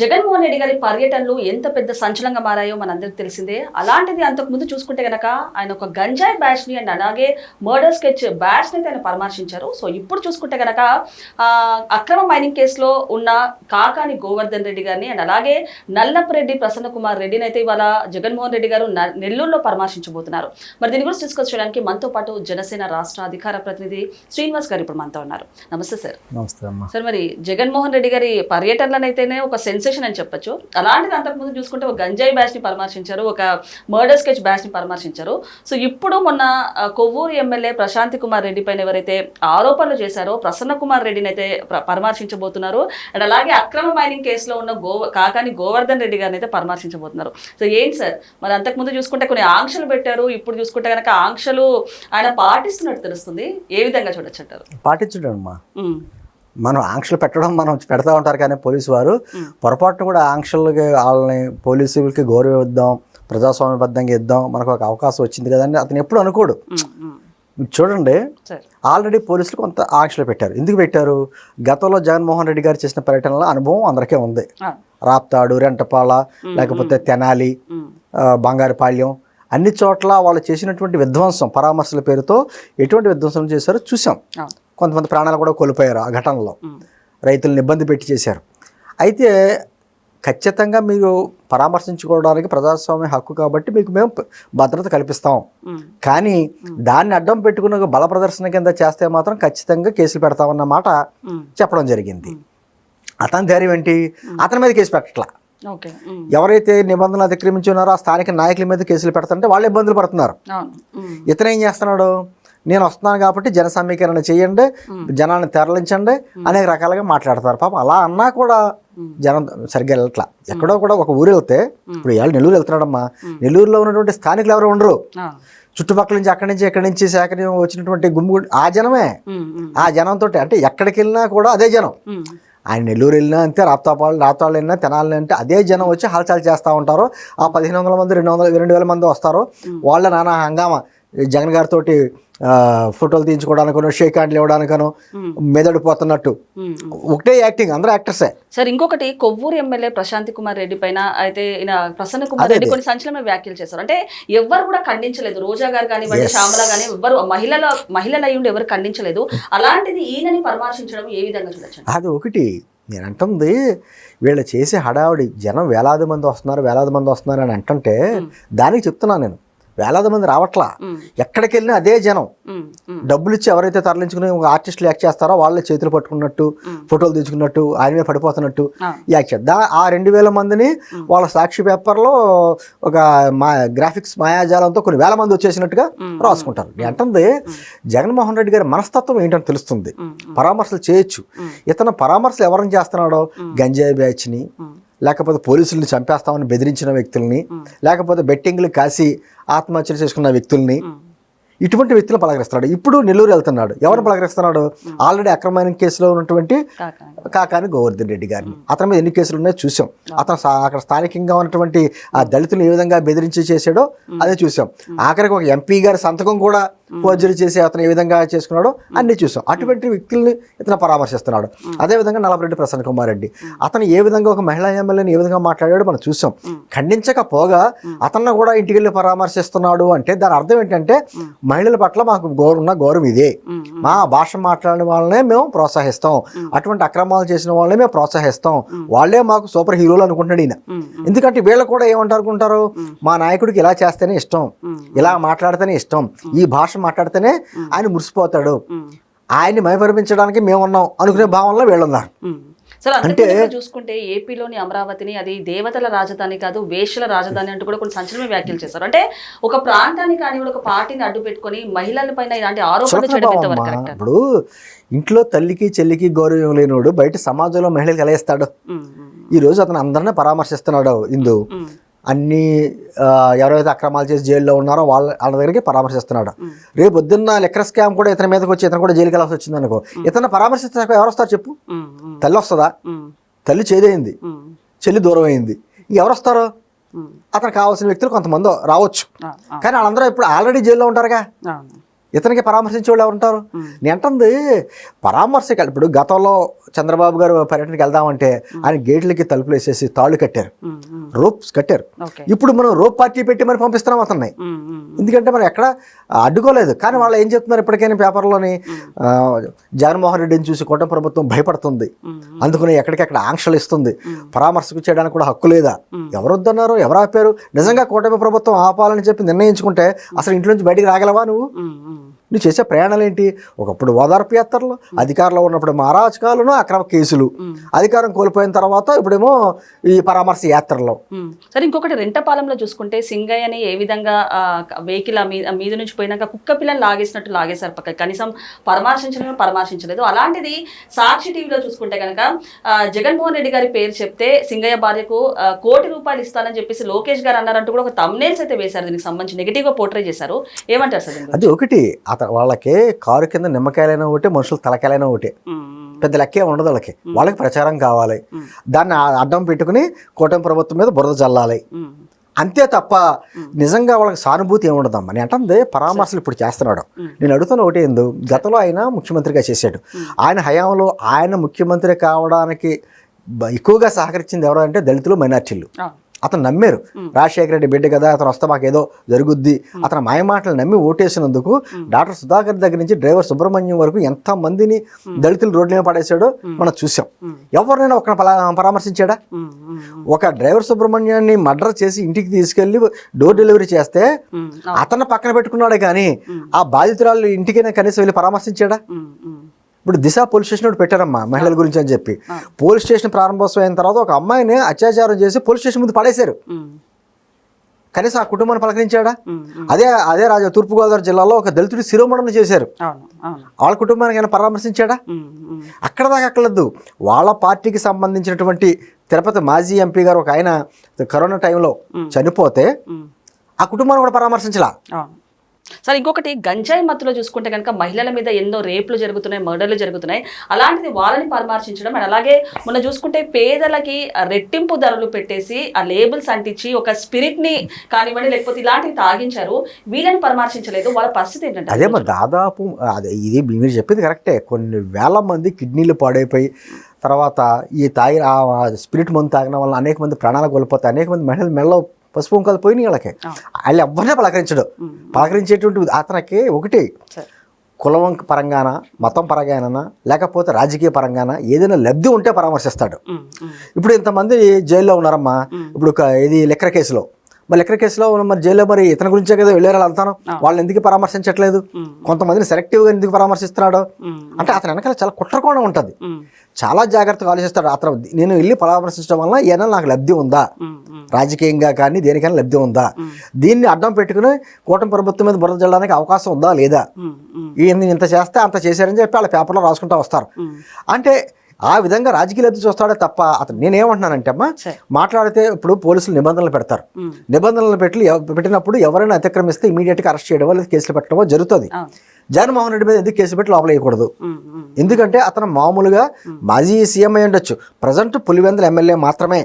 జగన్మోహన్ రెడ్డి గారి పర్యటనలు ఎంత పెద్ద సంచలనంగా మారాయో మనందరికి తెలిసిందే. అలాంటిది అంతకు ముందు చూసుకుంటే గనక ఆయన ఒక గంజాయి బ్యాచ్ని అండ్ అలాగే మర్డర్ స్కెచ్ బ్యాచ్ని అయితే ఆయన పరామర్శించారు. సో ఇప్పుడు చూసుకుంటే గనక అక్రమ మైనింగ్ కేసులో ఉన్న కాకాని గోవర్ధన్ రెడ్డి గారిని అండ్ అలాగే నల్లపరెడ్డి ప్రసన్న కుమార్ రెడ్డిని అయితే ఇవాళ జగన్మోహన్ రెడ్డి గారు నెల్లూరులో పరామర్శించబోతున్నారు. మరి దీని గురించి డిస్కస్ చేయడానికి మనతో పాటు జనసేన రాష్ట్ర అధికార ప్రతినిధి శ్రీనివాస్ గారు ఇప్పుడు మనతో ఉన్నారు. నమస్తే సార్. నమస్తే సార్ మరి జగన్మోహన్ రెడ్డి గారి పర్యటనలనైతేనే ఒక సెన్సేషన్ అని చెప్పొచ్చు. అలాంటిది అంతకుముందు చూసుకుంటే ఒక గంజాయి బ్యాచ్ని పరామర్శించారు ఒక మర్డర్ స్కెచ్ బ్యాచ్ని పరామర్శించారు. సో ఇప్పుడు మొన్న కొవ్వూరు ఎమ్మెల్యే ప్రశాంతి కుమార్ రెడ్డి పైన ఎవరైతే ఆరోపణలు చేశారో ప్రసన్న కుమార్ రెడ్డిని అయితే ప్ర- పరామర్శించబోతున్నారు. అండ్ అలాగే అక్రమ మైనింగ్ కేసులో ఉన్న గో కాకాని గోవర్ధన్ రెడ్డి గారిని అయితే పరామర్శించబోతున్నారు. సో ఏంటి సార్? మరి అంతకుముందు చూసుకుంటే కొన్ని ఆంక్షలు పెట్టారు ఇప్పుడు చూసుకుంటే కనుక ఆంక్షలు ఆయన పాటిస్తున్నట్టు తెలుస్తుంది. ఏ విధంగా చూడొచ్చు అంటారు? పాటించడం మనం ఆంక్షలు పెట్టడం మనం పెడతా ఉంటారు కానీ పోలీసు వారు. పొరపాటున కూడా ఆంక్షలకి వాళ్ళని పోలీసులకి గౌరవం ఇద్దాం ప్రజాస్వామ్యబద్ధంగా ఇద్దాం మనకు ఒక అవకాశం వచ్చింది కదా అని అతను ఎప్పుడు అనుకోడు. చూడండి ఆల్రెడీ పోలీసులు కొంత ఆంక్షలు పెట్టారు. ఎందుకు పెట్టారు? గతంలో జగన్మోహన్ రెడ్డి గారు చేసిన పర్యటనలో అనుభవం అందరికీ ఉంది. రాప్తాడు రెంటపాల లేకపోతే తెనాలి బంగారుపాళ్యం అన్ని చోట్ల వాళ్ళు చేసినటువంటి విధ్వంసం పరామర్శల పేరుతో ఎటువంటి విధ్వంసం చేశారో చూసాం కొంతమంది ప్రాణాలు కూడా కోల్పోయారు ఆ ఘటనలో. రైతులను ఇబ్బంది పెట్టి చేశారు. అయితే ఖచ్చితంగా మీరు పరామర్శించుకోవడానికి ప్రజాస్వామ్య హక్కు కాబట్టి మీకు మేము భద్రత కల్పిస్తాం. కానీ దాన్ని అడ్డం పెట్టుకున్న ఒక బల ప్రదర్శన కింద చేస్తే మాత్రం ఖచ్చితంగా కేసులు పెడతామన్న మాట చెప్పడం జరిగింది. అతని ధైర్యం ఏంటి? అతని మీద కేసు పెట్టట్లా. ఎవరైతే నిబంధనలు అతిక్రమించి ఉన్నారో ఆ స్థానిక నాయకుల మీద కేసులు పెడతారంటే వాళ్ళు ఇబ్బందులు పడుతున్నారు. ఇతను ఏం చేస్తున్నాడు? నేను వస్తున్నాను కాబట్టి జన సమీకరణ చేయండి జనాన్ని తెరలించండి అనేక రకాలుగా మాట్లాడతారు. పాపం అలా అన్నా కూడా జనం సరిగ్గా వెళ్ళట్లా. ఎక్కడో కూడా ఒక ఊరు వెళ్తే ఇప్పుడు ఇవాళ నెల్లూరు వెళ్తున్నాడమ్మా. నెల్లూరులో ఉన్నటువంటి స్థానికులు ఎవరు ఉండరు. చుట్టుపక్కల నుంచి అక్కడి నుంచి ఎక్కడి నుంచి సేకరణ వచ్చినటువంటి గుమ్ము ఆ జనమే. ఆ జనంతో అంటే ఎక్కడికి వెళ్ళినా కూడా అదే జనం. ఆయన నెల్లూరు వెళ్ళినా అంతే రాప్తాపాలు రాప్తాళ్ళు వెళ్ళినా తెనాలి అంటే అదే జనం వచ్చి హల్చల్ చేస్తూ ఉంటారు. ఆ పదిహేను వందల మంది రెండు వందల రెండు వేల మంది వస్తారు. వాళ్ళ నానా హంగామా. జగన్ గారితో ఫోటోలు తీయించుకోవడానికనో షేక్ హ్యాండ్లు ఇవ్వడానికనో మెదడు పోతున్నట్టు. ఒకటే యాక్టింగ్ అందరూ యాక్టర్సే. సార్ ఇంకొకటి కొవ్వూరు ఎమ్మెల్యే ప్రశాంతి కుమార్ రెడ్డి పైన అయితే ఈయన ప్రసన్న కుమార్ రెడ్డి. కొన్ని సంచలన వ్యాఖ్యలు చేశారు. అంటే ఎవ్వరు కూడా ఖండించలేదు. రోజా గారు కానివ్వండి శ్యామల కానీ ఎవ్వరు మహిళల మహిళలు అయ్యుండి ఎవరు ఖండించలేదు. అలాంటిది ఈయనని పరామర్శించడం ఏ విధంగా చూడొచ్చు అది ఒకటి. నేను అంటుంది వీళ్ళు చేసే హడావుడి జనం వేలాది మంది వస్తున్నారు వేలాది మంది వస్తున్నారు అని అంటుంటే దానికి చెప్తున్నాను నేను. వేలాది మంది రావట్లా. ఎక్కడికి వెళ్ళినా అదే జనం. డబ్బులు ఇచ్చి ఎవరైతే తరలించుకుని ఒక ఆర్టిస్టులు యాక్ట్ చేస్తారో వాళ్ళే చేతులు పట్టుకున్నట్టు. ఫోటోలు తీసుకున్నట్టు ఆయన మీద పడిపోతున్నట్టు యాక్ట్ చేస్తారు. దా ఆ రెండు వేల మందిని వాళ్ళ సాక్షి పేపర్లో ఒక మా గ్రాఫిక్స్ మాయాజాలంతో కొన్ని వేల మంది వచ్చేసినట్టుగా. రాసుకుంటారు. నేను అంటుంది జగన్మోహన్ రెడ్డి గారి మనస్తత్వం ఏంటని తెలుస్తుంది. పరామర్శలు చేయొచ్చు. ఇతను పరామర్శలు ఎవరిని చేస్తున్నాడో? గంజాయి బ్యాచ్ని లేకపోతే పోలీసుల్ని చంపేస్తామని బెదిరించిన వ్యక్తుల్ని లేకపోతే బెట్టింగ్లు కాసి ఆత్మహత్యలు చేసుకున్న వ్యక్తుల్ని ఇటువంటి వ్యక్తులను పలకరిస్తున్నాడు. ఇప్పుడు నెల్లూరు వెళ్తున్నాడు. ఎవరిని పలకరిస్తున్నాడు? ఆల్రెడీ అక్రమైన కేసులో ఉన్నటువంటి కాకా. కాకాని గోవర్ధన్ రెడ్డి గారిని. అతని మీద ఎన్ని కేసులు ఉన్నాయో చూసాం. అతను అక్కడ స్థానికంగా ఉన్నటువంటి ఆ దళితులు ఏ విధంగా బెదిరించి చేసాడో అదే చూసాం. ఆఖరికి ఒక ఎంపీ గారి సంతకం కూడా ఫోర్జరీ చేసి అతను ఏ విధంగా చేసుకున్నాడో అన్ని చూసాం. అటువంటి వ్యక్తుల్ని ఇతను పరామర్శిస్తున్నాడు. అదే విధంగా నలభరెడ్డి ప్రసన్న కుమార్ రెడ్డి. అతను ఏ విధంగా ఒక మహిళా ఎమ్మెల్యేని ఏ విధంగా మాట్లాడాడో మనం చూసాం. ఖండించకపోగా అతన్ని కూడా ఇంటికి వెళ్ళి పరామర్శిస్తున్నాడు అంటే దాని అర్థం ఏంటంటే మహిళల పట్ల మాకు గౌరవం ఉన్న గౌరవం ఇదే. మా భాష మాట్లాడిన వాళ్ళనే మేము ప్రోత్సహిస్తాం. అటువంటి అక్రమాలు చేసిన వాళ్ళనే మేము ప్రోత్సహిస్తాం. వాళ్ళే మాకు సూపర్ హీరోలు అనుకుంటున్నాడు ఈయన. ఎందుకంటే వీళ్ళు కూడా ఏమంటారు అనుకుంటారు? మా నాయకుడికి ఇలా చేస్తేనే ఇష్టం. ఇలా మాట్లాడితేనే ఇష్టం. ఈ భాష మాట్లాడితేనే ఆయన మురిసిపోతాడు. ఆయన్ని మైపరిపించడానికి మేమున్నాం అనుకునే భావనలో వీళ్ళున్నారు. అంటే చూసుకుంటే ఏపీలోని అమరావతిని అది దేవతల రాజధాని కాదు వేషల రాజధాని అంటూ కూడా కొన్ని సంచలన వ్యాఖ్యలు చేశారు. అంటే ఒక ప్రాంతాన్ని కానీ ఒక పార్టీని అడ్డు పెట్టుకొని మహిళల పైన ఇలాంటి ఆరోపణలు ఇప్పుడు ఇంట్లో తల్లికి చెల్లికి గౌరవం లేనివాడు బయట సమాజంలో మహిళలకు ఎలా ఇస్తాడు? ఉమ్, ఉమ్, ఈ రోజు అతను అందరినీ పరామర్శిస్తున్నాడు ఇందు. అన్ని ఎవరైతే అక్రమాలు చేసి జైల్లో ఉన్నారో వాళ్ళ వాళ్ళ దగ్గరికి పరామర్శిస్తున్నాడు. రేపు పొద్దున్న లెక్కర్ స్కామ్ కూడా ఇతని మీదకి వచ్చి ఇతను కూడా జైలుకి వెళ్ళాల్సి వచ్చింది అనుకో. ఇతను పరామర్శిస్తాక ఎవరు వస్తారు చెప్పు? తల్లి వస్తుందా? తల్లి చేదైంది చెల్లి దూరం అయింది. ఎవరు వస్తారు అతను కావాల్సిన వ్యక్తులు కొంతమంది రావచ్చు. కానీ వాళ్ళందరూ ఇప్పుడు ఆల్రెడీ జైల్లో ఉంటారుగా. ఇతనికి పరామర్శించే వాళ్ళు ఎవరు ఉంటారు? నేను అంటుంది పరామర్శకి ఇప్పుడు గతంలో చంద్రబాబు గారు పర్యటనకి వెళ్దామంటే ఆయన గేట్లకి తలుపులు వేసేసి తాళ్ళు కట్టారు. రోప్స్ కట్టారు. ఇప్పుడు మనం రోప్ పార్టీ పెట్టి మరి పంపిస్తున్నాం అతన్ని. ఎందుకంటే మనం ఎక్కడ అడ్డుకోలేదు. కానీ వాళ్ళు ఏం చెప్తున్నారు ఇప్పటికైనా పేపర్లోని జగన్మోహన్ రెడ్డిని చూసి కూటమి ప్రభుత్వం భయపడుతుంది. అందుకని ఎక్కడికెక్కడ ఆంక్షలు ఇస్తుంది. పరామర్శకు చేయడానికి కూడా హక్కు లేదా? ఎవరు వద్దన్నారు ఎవరు ఆపారు? నిజంగా కూటమి ప్రభుత్వం ఆపాలని చెప్పి నిర్ణయించుకుంటే అసలు ఇంట్లో నుంచి బయటికి రాగలవా నువ్వు? um, నువ్వు చేసే ప్రయాణాలు ఏంటి ఒకప్పుడు ఓదార్పు యాత్రలు అధికారంలో ఉన్నప్పుడు మారాచకాలను అక్రమ కేసులు. అధికారం కోల్పోయిన తర్వాత ఇప్పుడేమో ఈ పరామర్శ యాత్రలు. సరే ఇంకొకటి రెంటపాలెంలో చూసుకుంటే సింగయ్యని ఏ విధంగా వెహికల్ మీద నుంచి పోయినాక కుక్క పిల్లని లాగేసినట్టు లాగేశారు పక్క కనీసం పరామర్శించడం పరామర్శించలేదు. అలాంటిది సాక్షి టీవీలో చూసుకుంటే కనుక జగన్మోహన్ రెడ్డి గారి పేరు చెప్తే సింగయ్య భార్యకు కోటి రూపాయలు ఇస్తానని చెప్పేసి లోకేష్ గారు అన్నారంటూ కూడా ఒక తమ్నేల్స్ అయితే వేశారు. దీనికి సంబంధించి నెగిటివ్గా పోర్ట్రే చేశారు. ఏమంటారు సార్? అది ఒకటి. అత వాళ్ళకి కారు కింద నిమ్మకాయలైనా ఒకటి మనుషులు తలకాయలైనా ఒకటి. పెద్ద లెక్కే ఉండదు వాళ్ళకి. వాళ్ళకి ప్రచారం కావాలి. దాన్ని అడ్డం పెట్టుకుని కూటమి ప్రభుత్వం మీద బురద జల్లాలి. అంతే తప్ప నిజంగా వాళ్ళకి సానుభూతి ఏముండదమ్మా. నేను అంటుంది పరామర్శలు ఇప్పుడు చేస్తున్నాడు. నేను అడుగుతున్న ఒకటి ఏందో గతంలో ఆయన ముఖ్యమంత్రిగా చేశాడు. ఆయన హయాంలో ఆయన ముఖ్యమంత్రి కావడానికి ఎక్కువగా సహకరించింది ఎవరు అంటే దళితులు మైనార్టీలు. అతను నమ్మారు. రాజశేఖర రెడ్డి బిడ్డ కదా అతను వస్తే మాకు ఏదో జరుగుద్ది. అతను మాయ మాటలు నమ్మి ఓటేసినందుకు డాక్టర్ సుధాకర్ దగ్గర నుంచి డ్రైవర్ సుబ్రహ్మణ్యం వరకు ఎంత మందిని దళితులు రోడ్ల మీద పడేశాడో మనం చూసాం ఎవరినైనా ఒక పరామర్శించాడా? ఒక డ్రైవర్ సుబ్రహ్మణ్యాన్ని మర్డర్ చేసి ఇంటికి తీసుకెళ్ళి డోర్ డెలివరీ చేస్తే అతను పక్కన పెట్టుకున్నాడే కానీ ఆ బాధితురాలు ఇంటికైనా కనీసం వెళ్ళి పరామర్శించాడా? ఇప్పుడు దిశ పోలీస్ స్టేషన్ ఒకటి పెట్టారమ్మా మహిళల గురించి అని చెప్పి. పోలీస్ స్టేషన్ ప్రారంభోత్సవం అయిన తర్వాత ఒక అమ్మాయిని అత్యాచారం చేసి పోలీస్ స్టేషన్ ముందు పడేశారు. కనీసం ఆ కుటుంబాన్ని పలకరించాడా. అదే అదే రాజా తూర్పుగోదావరి జిల్లాలో ఒక దళితుడి శిరోమణం చేశారు. వాళ్ళ కుటుంబానికి ఆయన పరామర్శించాడా? అక్కడ దాకా అక్కర్లేదు. వాళ్ళ పార్టీకి సంబంధించినటువంటి తిరుపతి మాజీ ఎంపీ గారు ఒక ఆయన కరోనా టైంలో చనిపోతే. ఆ కుటుంబాన్ని కూడా పరామర్శించలా? సరే ఇంకొకటి గంజాయి మత్తులో చూసుకుంటే కనుక మహిళల మీద ఎన్నో రేపులు జరుగుతున్నాయి మర్డర్లు జరుగుతున్నాయి. అలాంటిది వాళ్ళని పరామర్శించడం అండ్ అలాగే మొన్న చూసుకుంటే పేదలకి రెట్టింపు ధరలు పెట్టేసి ఆ లేబుల్స్ అంటించి ఒక స్పిరిట్ని కానివ్వండి లేకపోతే ఇలాంటివి తాగించారు. వీళ్ళని పరామర్శించలేదు. వాళ్ళ పరిస్థితి ఏంటంటే అదే మరి దాదాపు అదే ఇది మీరు చెప్పింది కరెక్టే. కొన్ని వేల మంది కిడ్నీలు పాడైపోయి తర్వాత ఈ తాగి ఆ స్పిరిట్ మందు తాగిన వల్ల అనేక మంది ప్రాణాలు కోల్పోతాయి. అనేక మంది మహిళలు మెడలో పసుపు కుంకాలు పోయినాయి వాళ్ళకి. వాళ్ళు ఎవరినే పలకరించడు. పలకరించేటువంటి అతనికి ఒకటి. కులం పరంగాన మతం పరంగాన లేకపోతే రాజకీయ పరంగాన ఏదైనా లబ్ధి ఉంటే పరామర్శిస్తాడు. ఇప్పుడు ఇంతమంది జైల్లో ఉన్నారమ్మా. ఇప్పుడు ఇది లెక్కర కేసులో. మరి లెక్కర కేసులో మరి జైల్లో మరి ఇతని గురించే కదా వెళ్ళారు అంతాను. వాళ్ళని ఎందుకు పరామర్శించట్లేదు? కొంతమందిని సెలెక్టివ్గా ఎందుకు పరామర్శిస్తున్నాడు? అంటే అతని వెనకాల చాలా కుట్రకోణం ఉంటుంది. చాలా జాగ్రత్తగా ఆలోచిస్తాడు. అతను నేను వెళ్ళి పరామర్శించడం వల్ల ఏదైనా నాకు లబ్ధి ఉందా? రాజకీయంగా కానీ దేనికైనా లబ్ధి ఉందా? దీన్ని అడ్డం పెట్టుకుని కూటమి ప్రభుత్వం మీద బురద జల్లడానికి అవకాశం ఉందా లేదా? ఈయన ఇంత చేస్తే అంత చేశారని చెప్పి వాళ్ళ పేపర్లో రాసుకుంటూ వస్తారు. అంటే ఆ విధంగా రాజకీయ లబ్ధి చూస్తాడే తప్ప అతను నేనేమంటున్నానంటే అమ్మా. మాట్లాడితే ఇప్పుడు పోలీసులు నిబంధనలు పెడతారు. నిబంధనలు పెట్టి పెట్టినప్పుడు ఎవరైనా అతిక్రమిస్తే ఇమీడియట్గా అరెస్ట్ చేయడం లేదా కేసులు పెట్టడం జరుగుతుంది. జగన్మోహన్ రెడ్డి మీద ఎందుకు కేసు పెట్టి లోపల వేయకూడదు? ఉమ్, ఉమ్, ఎందుకంటే అతను మామూలుగా మాజీ సీఎం అయి ఉండొచ్చు. ప్రజెంట్ పులివెందుల ఎమ్మెల్యే మాత్రమే.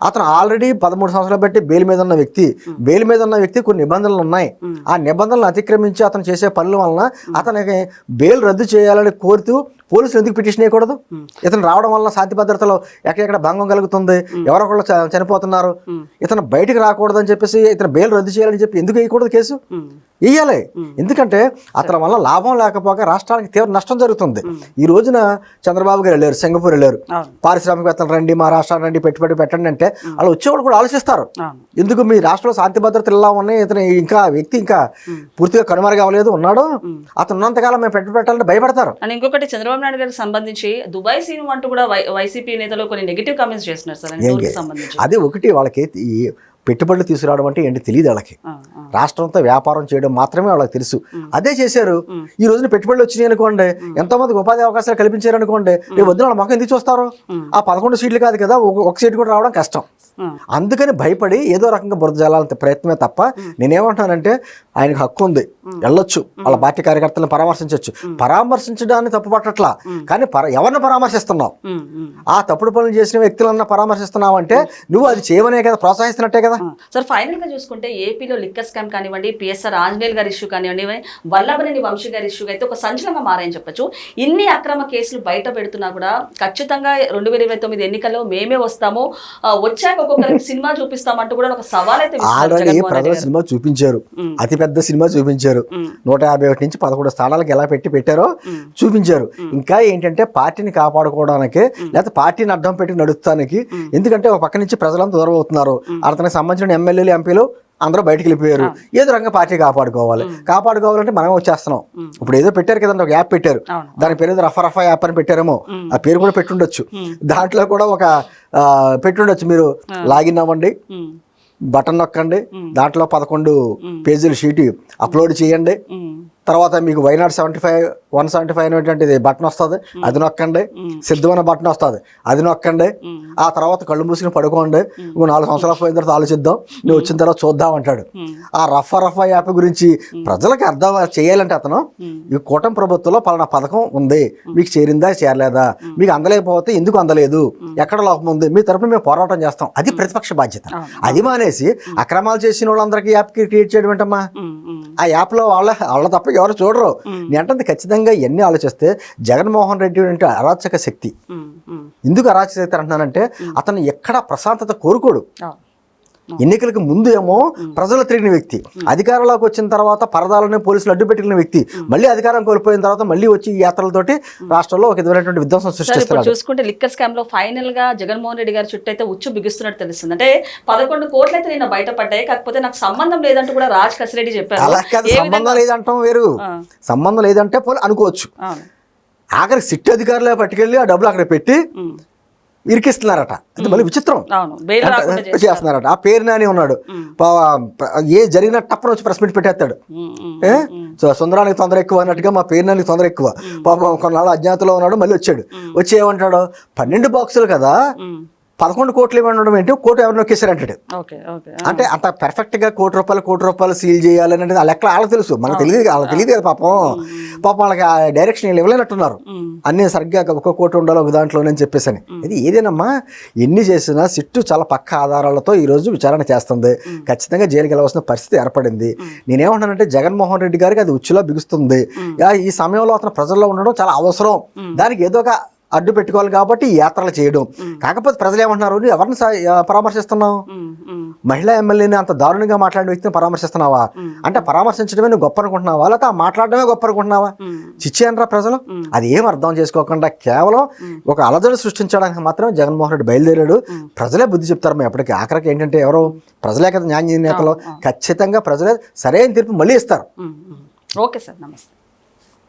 అతను ఆల్రెడీ పదమూడు సంవత్సరాలు బట్టి బెయిల్ మీద ఉన్న వ్యక్తి. బెయిల్ మీద ఉన్న వ్యక్తి కొన్ని నిబంధనలు ఉన్నాయి. ఆ నిబంధనలు అతిక్రమించి అతను చేసే పనుల వలన అతనికి బెయిల్ రద్దు చేయాలని కోరుతూ పోలీసులు ఎందుకు పిటిషన్ వేయకూడదు? ఇతను రావడం వల్ల శాంతి భద్రతలో ఎక్కడెక్కడ భంగం కలుగుతుంది? ఎవరొకళ్ళు చనిపోతున్నారు? ఇతను బయటికి రాకూడదు అని చెప్పేసి ఇతను బెయిల్ రద్దు చేయాలని చెప్పి ఎందుకు వేయకూడదు కేసు. వేయాలి. ఎందుకంటే అతని వల్ల లాభం లేకపోగా రాష్ట్రానికి తీవ్ర నష్టం జరుగుతుంది. ఈ రోజున చంద్రబాబు గారు వెళ్ళారు సింగపూర్ వెళ్ళారు. పారిశ్రామికవేత్తలు రండి మా రాష్ట్రానికి రండి పెట్టుబడి పెట్టండి అంటే వాళ్ళు వచ్చేవాళ్ళు కూడా ఆలోచిస్తారు. ఎందుకు మీ రాష్ట్రంలో శాంతి భద్రతలు ఇలా ఉన్నాయి? ఇతను ఇంకా వ్యక్తి ఇంకా పూర్తిగా కనుమరుగవలేదు ఉన్నాడు. అతను ఉన్నంతకాలం మేము పెట్టుబడి పెట్టాలంటే భయపడతారు. అండ్ ఇంకొకటి చంద్రబాబు నాయుడు గారికి సంబంధించి దుబాయ్ సీన్ అంటూ కూడా వైసీపీ నేతలు కొన్ని నెగిటివ్ కామెంట్స్ చేస్తున్నారు సార్. అదే ఒకటి వాళ్ళకి పెట్టుబడులు తీసుకురావడం అంటే ఏంటి తెలియదు వాళ్ళకి. రాష్ట్రంతో వ్యాపారం చేయడం మాత్రమే వాళ్ళకి తెలుసు. అదే చేశారు. ఈ రోజున పెట్టుబడులు వచ్చినాయి అనుకోండి ఎంతో మందికి ఉపాధి అవకాశాలు కల్పించారు అనుకోండి రేపు వద్దున వాళ్ళ మొక్క ఎందుకు చూస్తారు? ఆ పదకొండు సీట్లు కాదు కదా ఒక సీట్ కూడా రావడం కష్టం. అందుకని భయపడి ఏదో రకంగా బురద జల్లాలంత ప్రయత్నమే తప్ప నేనేమంటున్నానంటే ఆయనకు హక్కు ఉంది. వెళ్ళొచ్చు. వాళ్ళ పార్టీ కార్యకర్తలను పరామర్శించవచ్చు పరామర్శించడాన్ని తప్పు పట్టట్లా కానీ పర ఎవరిని పరామర్శిస్తున్నావు. ఆ తప్పుడు పనులు చేసిన వ్యక్తులన్నా పరామర్శిస్తున్నావు అంటే నువ్వు అది చేయమనే కదా ప్రోత్సహిస్తున్నట్టే కదా? సార్ ఫైనల్గా చూసుకుంటే ఏపీలో లిక్కర్ స్కామ్ కానివ్వండి పిఎస్ఆర్ ఆంజనేయులు గారి ఇష్యూ కానివ్వండి వల్లభనేని వంశీ గారి ఇష్యూ అయితే ఒక సంచలనంగా మారాయని చెప్పొచ్చు. ఇన్ని అక్రమ కేసులు బయట పెడుతున్నా కూడా ఖచ్చితంగా రెండు వేల ఇరవై తొమ్మిది ఎన్నికల్లో మేమే వస్తాము. వచ్చాక ఒక్కొక్కరికి సినిమా చూపిస్తామంటూ కూడా ఒక సవాల్ అయితే. సినిమా చూపించారు. మ్మ్. పెద్ద సినిమా చూపించారు. నూట యాభై ఒకటి నుంచి పదకొండు స్థానాలకు ఎలా పెట్టి పెట్టారో. చూపించారు. ఇంకా ఏంటంటే పార్టీని కాపాడుకోవడానికి లేకపోతే పార్టీని అడ్డం పెట్టి నడుస్తానికి ఎందుకంటే ఒక పక్క నుంచి ప్రజలంతా దూరం అవుతున్నారు. అతనికి సంబంధించిన ఎమ్మెల్యేలు ఎంపీలు అందరూ బయటికి వెళ్ళిపోయారు. ఏదో రంగ పార్టీ కాపాడుకోవాలి. కాపాడుకోవాలంటే మనం వచ్చేస్తున్నాం. ఇప్పుడు ఏదో పెట్టారు కదండి ఒక యాప్ పెట్టారు. దాని పేరు ఏదో రఫా రఫా యాప్ అని పెట్టారేమో. ఆ పేరు కూడా పెట్టుండొచ్చు. దాంట్లో కూడా ఒక పెట్టుండొచ్చు మీరు. లాగిన్ అవ్వండి. బటన్ నొక్కండి. దాంట్లో పదకొండు పేజీల షీట్ అప్లోడ్ చేయండి. తర్వాత మీకు why not seventy five one seventy five అనేటువంటిది బటన్ వస్తుంది. అది నొక్కండి. సిద్ధమైన బటన్ వస్తుంది. అది నొక్కండి. ఆ తర్వాత కళ్ళు మూసుకుని పడుకోండి. ఇంకో నాలుగు సంవత్సరాలు పోయిన తర్వాత ఆలోచిద్దాం. నువ్వు వచ్చిన తర్వాత చూద్దాం అంటాడు. ఆ రఫా రఫా యాప్ గురించి ప్రజలకు అర్థం చేయాలంటే అతను ఈ కూటమి ప్రభుత్వంలో పలానా పథకం ఉంది. మీకు చేరిందా చేరలేదా? మీకు అందలేకపోతే ఎందుకు అందలేదు? ఎక్కడ లోపం ఉంది? మీ తరపున మేము పోరాటం చేస్తాం. అది ప్రతిపక్ష బాధ్యత. అది మానేసి అక్రమాలు చేసిన వాళ్ళందరికీ యాప్ క్రియేట్ చేయడం ఏంటమ్మా. ఆ యాప్లో వాళ్ళ వాళ్ళ తప్ప ఎవరు చూడరు. నేను అంటే ఖచ్చితంగా ఇవన్నీ ఆలోచిస్తే జగన్మోహన్ రెడ్డి అంటే అరాచక శక్తి. ఎందుకు అరాచక శక్తి అంటున్నానంటే అతను ఎక్కడ ప్రశాంతత కోరుకోడు. ఎన్నికలకు ముందు ఏమో ప్రజలు తిరిగిన వ్యక్తి అధికారంలోకి వచ్చిన తర్వాత పరదాలని పోలీసులు అడ్డు పెట్టిన వ్యక్తి మళ్ళీ అధికారం కోల్పోయిన తర్వాత మళ్ళీ వచ్చి ఈ యాత్రలతోటి రాష్ట్రంలో ఒక విధమైనటువంటి విధ్వంసం సృష్టిస్తున్నాడు. చూసుకుంటే లిక్కర్ స్కామ్లో ఫైనల్గా జగన్మోహన్ రెడ్డి గారి చుట్టూ అయితే ఉచ్చు బిగుస్తున్నట్టు తెలుస్తుంది. అంటే పదకొండు కోట్లు అయితే నిన్న బయటపడ్డాయి కాకపోతే నాకు సంబంధం లేదంటూ కూడా రాజ్ కసిరెడ్డి చెప్పారు. అలా కాదు ఏ సంబంధం లేదంటాం వేరు. సంబంధం లేదంటే పోనీ అనుకోవచ్చు. అవును. ఆఖరి సిట్ అధికారులే పట్టుకెళ్ళి ఆ డబ్బులు అక్కడ పెట్టి. ఇరికిస్తున్నారట. అది మళ్ళీ విచిత్రం. చేస్తున్నారట. ఆ పేరు నాని ఉన్నాడు. ఏ జరిగిన టప్పన వచ్చి ప్రెస్ మీట్ పెట్టేస్తాడు. సో సుందరానికి తొందర ఎక్కువ అన్నట్టుగా మా పేరు నానికి తొందర ఎక్కువ. పాపం కొన్నాళ్ళు అజ్ఞాతలో ఉన్నాడు మళ్ళీ వచ్చాడు. వచ్చి ఏమంటాడు? పన్నెండు బాక్సులు కదా. పదకొండు కోట్లు ఇవ్వడం ఏంటి? కోటి ఎవరు నొక్కేశారంటాడు అంటే అంత పర్ఫెక్ట్గా కోటి రూపాయలు కోటి రూపాయలు సీల్ చేయాలి అనేది ఆ లెక్కలు వాళ్ళకి తెలుసు. మనకు తెలియదు వాళ్ళకి తెలియదు కదా పాపం. పాపం వాళ్ళకి ఆ డైరెక్షన్ వీళ్ళు ఇవ్వలేనట్టున్నారు. అన్నీ సరిగ్గా ఒక కోటి ఉండాలి ఒక దాంట్లోనే అని చెప్పేసి అని ఇది ఏదేనమ్మా? ఎన్ని చేసినా సిట్టు చాలా పక్క ఆధారాలతో ఈ రోజు విచారణ చేస్తుంది. ఖచ్చితంగా జైలుకి వెళ్ళవలసిన పరిస్థితి ఏర్పడింది. నేనేమంటానంటే జగన్మోహన్ రెడ్డి గారికి అది ఉచ్చులా బిగుస్తుంది. ఈ సమయంలో అతను ప్రజల్లో ఉండడం చాలా అవసరం. దానికి ఏదో ఒక అడ్డు పెట్టుకోవాలి కాబట్టి యాత్రలు చేయడం. కాకపోతే ప్రజలు ఏమంటున్నారు? నువ్వు ఎవరిని పరామర్శిస్తున్నావు. మహిళా ఎమ్మెల్యేని అంత దారుణంగా మాట్లాడిన వ్యక్తిని పరామర్శిస్తున్నావా? అంటే పరామర్శించడమే నువ్వు గొప్ప అనుకుంటున్నావా? లేకపోతే ఆ మాట్లాడడమే గొప్ప అనుకుంటున్నావా? ఉమ్. చిచ్చి అనరా ప్రజలు? అది ఏం అర్థం చేసుకోకుండా కేవలం ఒక అలజడి సృష్టించడానికి మాత్రం జగన్మోహన్ రెడ్డి బయలుదేరాడు. ప్రజలే బుద్ధి చెప్తారు. మేము ఎప్పటికీ ఆఖరికి ఏంటంటే ఎవరు ప్రజలే కదా న్యాయ నేతలు. ఖచ్చితంగా ప్రజలే సరైన తీర్పు మళ్ళీ ఇస్తారు. ఓకే సార్ నమస్తే.